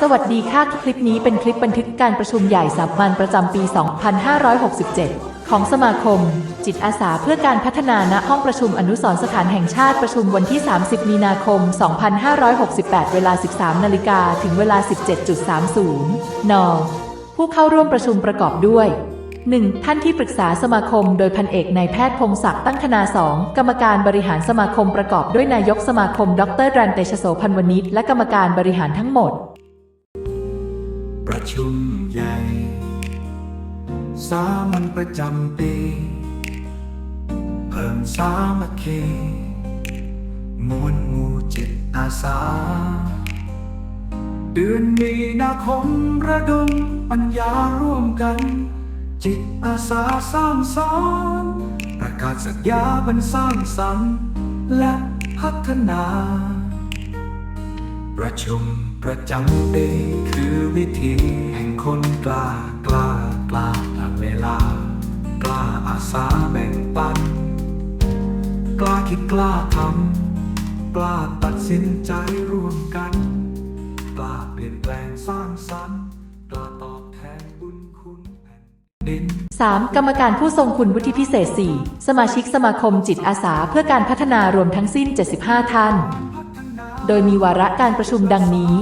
สวัสดีค่ะ คลิปนี้เป็นคลิปบันทึกการประชุมใหญ่สามัญประจำปี 2567 ของสมาคม จิตอาสาเพื่อการพัฒนาณห้องประชุมอนุสรสถานแห่งชาติประชุมวันที่ 30 มีนาคม 2568 เวลา 13 นาฬิกาถึงเวลา 17.30 น ผู้เข้าร่วมประชุมประกอบด้วย 1. ท่านที่ปรึกษาสมาคมโดยพันเอกนายแพทย์พงศักดิ์ตั้งคณา 2. กรรมการบริหารสมาคมประกอบด้วยนายกสมาคม ดรรันเตชโสพันวณิชและกรรมการบริหารทั้งหมด ประชุมใหญ่สามัญประจำปี เพิ่มสามัคคีมวลหมู่จิตอาสา เดือนมีนาคมระดมปัญญาร่วมกัน จิตอาสาสร้างสรรค์ประกาศสักยาบันสร้างสรรค์และพัฒนา ประชุมประจำปีคือวิธีแห่งคนกล้ากล้ากล้าตามเวลา กล้าอาสาแบ่งปัน กล้าคิดกล้าทำกล้าตัดสินใจร่วมกัน กล้าเปลี่ยนแปลงสร้างสรรค์ 3. กรรมการผู้ทรงคุณวุฒิพิเศษ 4. สมาชิกสมาคมจิตอาสาเพื่อการพัฒนารวมทั้งสิ้น 75 ท่าน โดยมีวาระการประชุมดังนี้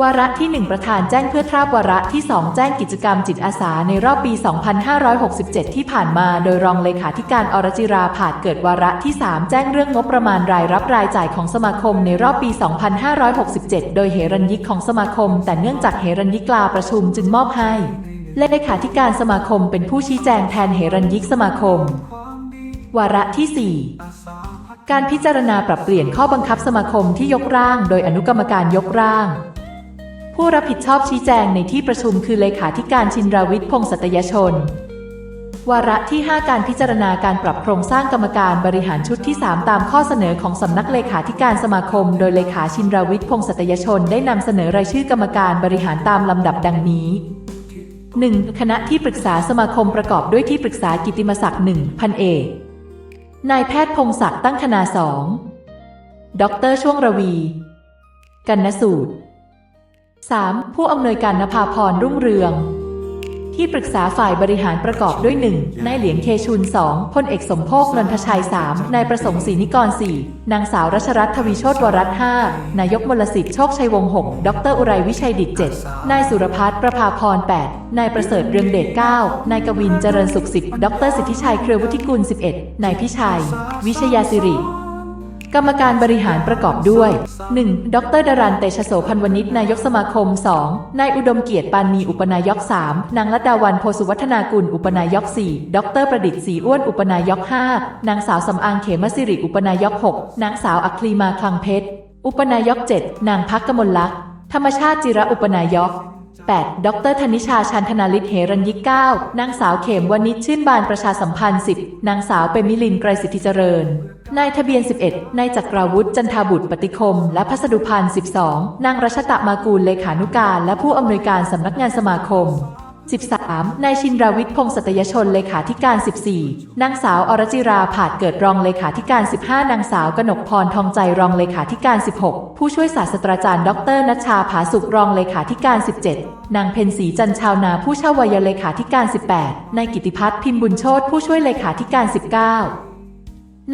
วาระที่ 1 ประธานแจ้งเพื่อทราบวาระที่ 2 แจ้งกิจกรรมจิตอาสาในรอบปี 2567 ที่ผ่านมาโดยรองเลขาธิการอรจิราผาดเกิดวาระที่ 3 แจ้งเรื่องงบประมาณรายรับรายจ่ายของสมาคมในรอบปี 2567 โดยเหรัญยิกของสมาคม แต่เนื่องจากเหรัญยิกลาประชุมจึงมอบให้ เลขาธิการสมาคมเป็นผู้ชี้แจงแทนเหรัญยิกสมาคม วาระที่ 4 การพิจารณาปรับเปลี่ยนข้อบังคับสมาคมที่ยกร่าง โดยอนุกรรมการยกร่าง ผู้รับผิดชอบชี้แจงในที่ประชุมคือเลขาธิการชินราวิทย์พงศัตยชน วาระที่ 5 การพิจารณาการปรับโครงสร้างกรรมการบริหารชุดที่ 3 ตามข้อเสนอของสำนักเลขาธิการสมาคม โดยเลขาชินราวิทย์พงศัตยชน ได้นำเสนอรายชื่อกรรมการบริหารตามลำดับดังนี้ 1. คณะที่ปรึกษาสมาคมประกอบด้วยที่ปรึกษากิติมศักดิ์หนึ่งพันเอกนายแพทย์พงศักดิ์ตั้งคณาสองด็อกเตอร์ช่วงระวี กันนสูตร 3. ผู้อำนวยการนภาพรรุ่งเรือง ที่ปรึกษาฝ่ายบริหารประกอบด้วย 1. นายเหลียงเคชุน 2. พลเอกสมโภคนนทชัย 3. นายประสงค์ศรีนิกร 4. นางสาวรัชรัตน์ทวีโชตวรัตน์ 5. นายกมลสิทธิ์โชคชัยวงศ์ 6. ดรอุไรวิชัยดิต 7. นายสุรพัฒน์ประภาพร 8. นายประเสริฐเรืองเดช 9. นายกวินเจริญสุข 10. ดรสิทธิชัยเครือวุฒิกุล 11. นายพิชัย วิชยาสิริ กรรมการบริหารประกอบด้วย 1. ดรดารันเตชโสพันวณิชนายกสมาคม 2. นายอุดมเกียรติปานมีอุปนายก 3. นางรัตดาวันโพสุวัฒนากุลอุปนายก 4. ดรประดิษฐ์ศรีอ้วนอุปนายก 5. นางสาวสำอางเขมสิริอุปนายก 6. นางสาวอัคลีมาคลังเพชรอุปนายก 7. นางพักกมลลักษณ์ธรรมชาติจิระอุปนายก 8. ดรธนิชาชันธนาลิศเหรัญยิก 9. นางสาวเขมวณิชชื่นบานประชาสัมพันธ์ 10. นางสาวเปมิลินไกรสิทธิเจริญ นายทะเบียน 11 นายจักราวุฒิจันทาบุตรปฏิคม และพัสดุพันธ์12 นางรัชตะมากูลเลขานุการ และผู้อำนวยการสำนักงานสมาคม 13. นายชินราวิทย์พงศ์สัตยชนเลขาธิการ 14 นางสาวอรจิราผาดเกิดรองเลขาธิการ 15 นางสาวกนกพรทองใจรองเลขาธิการ 16 ผู้ช่วยศาสตราจารย์ดรนัชชาผาสุกรองเลขาธิการ 17 นางเพ็ญศรีจันชาวนาผู้เช่าวัยเลขาธิการ 18 นายกิติพัฒน์พิมพ์บุญโชตผู้ช่วยเลขาธิการ 19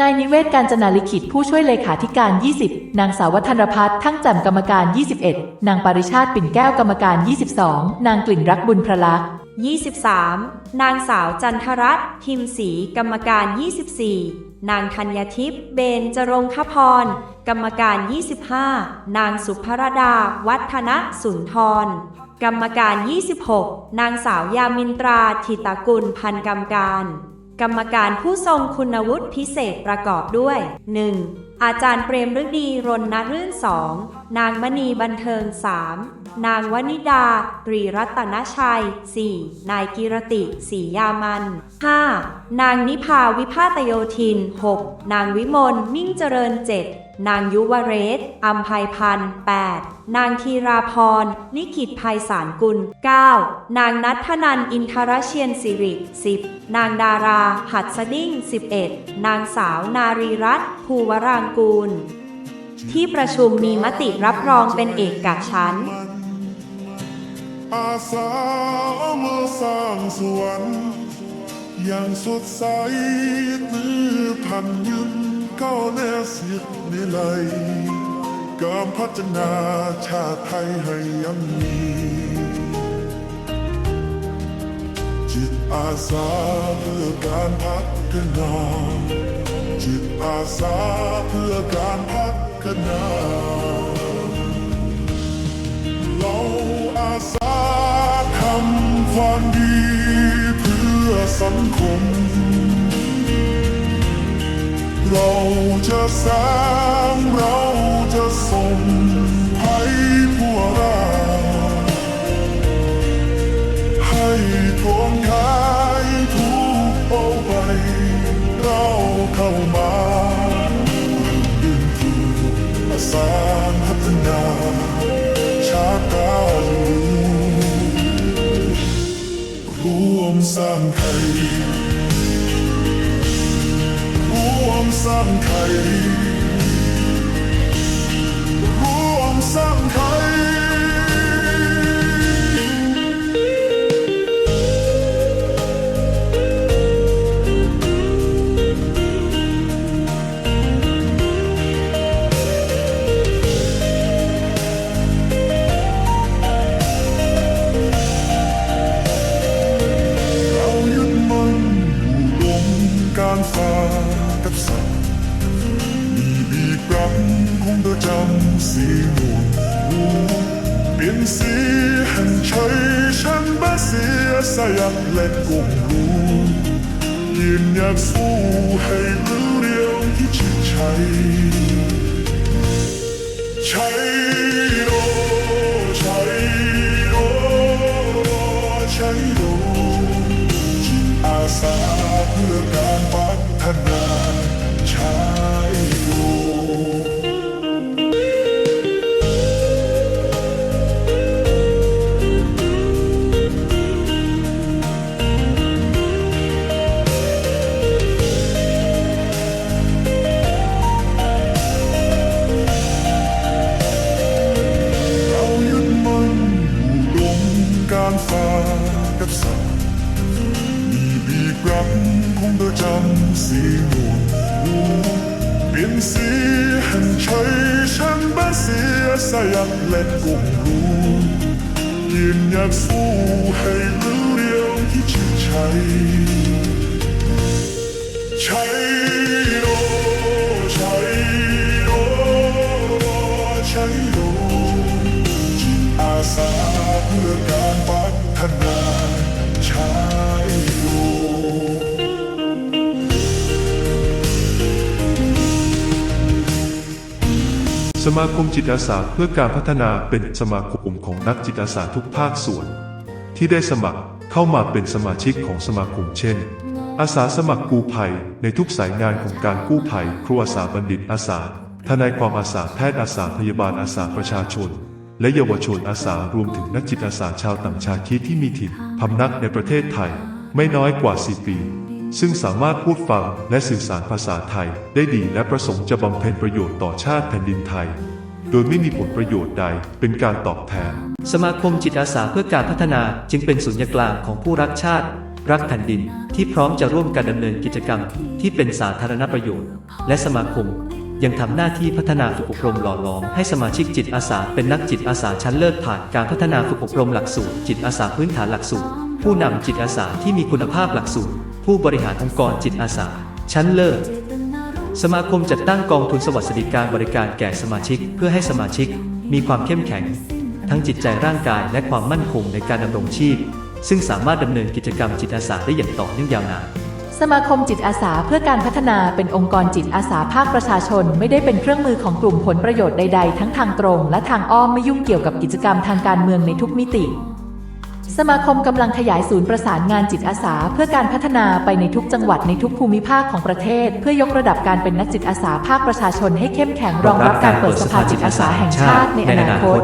นายนิเวศการจนาลิขิตผู้ช่วยเลขาธิการ 20 นางสาววัฒนรพัฒน์ทั้งจำกรรมการ 21 นางปริชาติปิ่นแก้วกรรมการ 22 นางกลิ่นรักบุญพระลักษณ์23 นางสาวจันทรัตน์ทิมศรีกรรมการ 24 นางธัญทิพย์เบนจรงคพร กรรมการ 25 นางสุภรดา วัฒนสุนทร กรรมการ 26 นางสาวยามินตราธิตากุลพันกรรมการ กรรมการผู้ทรงคุณวุฒิพิเศษประกอบด้วย 1. อาจารย์เปรมฤดีรนนรื่นสอง นางมณีบันเทิง 3. นางวนิดา ตรีรัตนชัย 4. นายกิรติศรียามัน 5. นางนิพาวิภาตโยธิน 6. นางวิมลมิ่งเจริญ 7. นางยุวเรศอัมภัยพันธ์ 8. นางธีราพร ลิขิตภัยสารกุล 9. นางนัทนันอินทรเชียนสิริ 10. นางดารา หัดสดิ้ง 11. นางสาวนารีรัตน์ภูวรางกูล ที่ประชุมมีมติรับรองเป็นเอกกฉันท์สามาสร้างสวรรค์อย่างสดใสตือพันยืนก้าวแน่สิทธิ์ในไหลการพัฒนาชาติไทยให้ยังมี จิตอาสาเพื่อการพัฒนา จิตอาสาเพื่อการพัฒ นาเราอาสาทำความดีเพื่อสังคม เราจะสร้างเราจะส่งให้ทั่วรา สร้างพัฒนาชาติการรวมสร้างไทยรวมสร้างไทยร่วมสร้างไทย เสียสยักและกงรู้ นสีแห่งชัยฉันบ้าเสียสยักและกงรู้ยืนอยากสู้ให้รู้เรียวที่ชื่อชัยชัย สมาคมจิตอาสาเพื่อการพัฒนาเป็นสมาคมของนักจิตอาสาทุกภาคส่วน ที่ได้สมัครเข้ามาเป็นสมาชิกของสมาคมเช่น อาสาสมัครกู้ภัยในทุกสายงานของการกู้ภัย ครูอาสาบัณฑิตอาสาทนายความอาสาแพทย์อาสาพยาบาลอาสาประชาชน และเยาวชนอาสารวมถึงนักจิตอาสาชาวต่างชาติที่มีถิ่นพำนักในประเทศไทย ไม่น้อยกว่า 4 ปี ซึ่งสามารถพูดฟังและสื่อสารภาษาไทย ได้ดีและประสงค์จะบำเพ็ญประโยชน์ต่อชาติแผ่นดินไทย โดยไม่มีผลประโยชน์ใดเป็นการตอบแทน สมาคมจิตอาสาเพื่อการพัฒนาจึงเป็นศูนย์กลางของผู้รักชาติ รักแผ่นดินที่พร้อมจะร่วมกันดำเนินกิจกรรม ที่เป็นสาธารณประโยชน์ และสมาคมยังทำหน้าที่พัฒนาฝึกอบรมหล่อหลอมให้สมาชิกจิตอาสาเป็นนักจิตอาสาชั้นเลิศผ่านการพัฒนาฝึกอบรมหลักสูตรจิตอาสาพื้นฐานหลักสูตรผู้นำจิตอาสาที่มีคุณภาพหลักสูตร ผู้บริหารองค์กรจิตอาสา ชั้นเลิศสมาคมจัดตั้งกองทุนสวัสดิการบริการแก่สมาชิก เพื่อให้สมาชิกมีความเข้มแข็ง ทั้งจิตใจร่างกายและความมั่นคงในการดำรงชีพ ซึ่งสามารถดำเนินกิจกรรมจิตอาสาได้อย่างต่อเนื่องยาวนานสมาคมจิตอาสาเพื่อการพัฒนาเป็นองค์กรจิตอาสาภาคประชาชน ไม่ได้เป็นเครื่องมือของกลุ่มผลประโยชน์ใด ๆ ทั้งทางตรง และทางอ้อมไม่ยุ่งเกี่ยวกับกิจกรรมทางการเมืองในทุกมิติ สมาคมกำลังขยายศูนย์ประสานงานจิตอาสา เพื่อการพัฒนาไปในทุกจังหวัดในทุกภูมิภาคของประเทศ เพื่อยกระดับการเป็นนักจิตอาสาภาคประชาชนให้เข้มแข็งรองรับการเปิดสภาจิตอาสาแห่งชาติในอนาคต